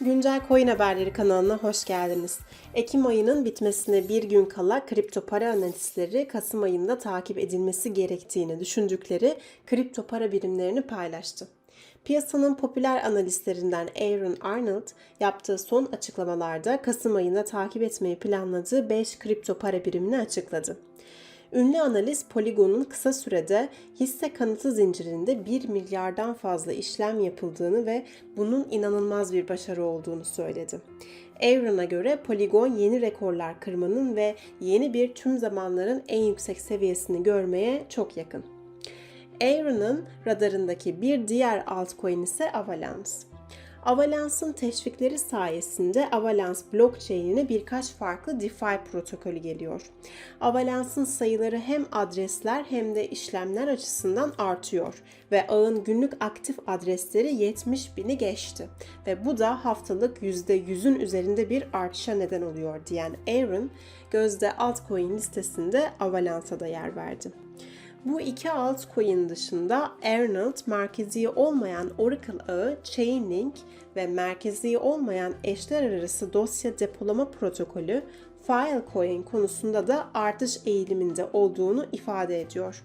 Güncel Coin Haberleri kanalına hoş geldiniz. Ekim ayının bitmesine bir gün kala kripto para analistleri Kasım ayında takip edilmesi gerektiğini düşündükleri kripto para birimlerini paylaştı. Piyasanın popüler analistlerinden Aaron Arnold yaptığı son açıklamalarda Kasım ayında takip etmeyi planladığı 5 kripto para birimini açıkladı. Ünlü analist Polygon'un kısa sürede hisse kanıtı zincirinde 1 milyardan fazla işlem yapıldığını ve bunun inanılmaz bir başarı olduğunu söyledi. Aaron'a göre Polygon yeni rekorlar kırmanın ve yeni bir tüm zamanların en yüksek seviyesini görmeye çok yakın. Aaron'ın radarındaki bir diğer altcoin ise Avalanche. Avalanche'ın teşvikleri sayesinde Avalanche blockchain'ine birkaç farklı DeFi protokolü geliyor. Avalanche'ın sayıları hem adresler hem de işlemler açısından artıyor ve ağın günlük aktif adresleri 70 bini geçti ve bu da haftalık %100'ün üzerinde bir artışa neden oluyor diyen Aaron, gözde altcoin listesinde Avalanche'a da yer verdi. Bu iki altcoin dışında Arnold merkezi olmayan Oracle ağı Chainlink ve merkezi olmayan eşler arası dosya depolama protokolü Filecoin konusunda da artış eğiliminde olduğunu ifade ediyor.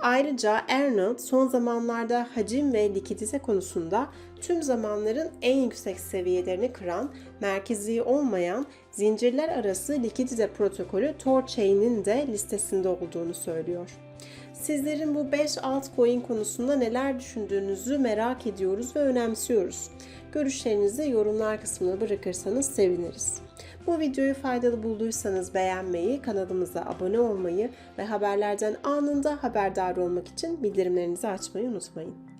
Ayrıca Arnold son zamanlarda hacim ve likidite konusunda tüm zamanların en yüksek seviyelerini kıran, merkezi olmayan zincirler arası likidite protokolü Torchain'in de listesinde olduğunu söylüyor. Sizlerin bu 5 altcoin konusunda neler düşündüğünüzü merak ediyoruz ve önemsiyoruz. Görüşlerinizi yorumlar kısmına bırakırsanız seviniriz. Bu videoyu faydalı bulduysanız beğenmeyi, kanalımıza abone olmayı ve haberlerden anında haberdar olmak için bildirimlerinizi açmayı unutmayın.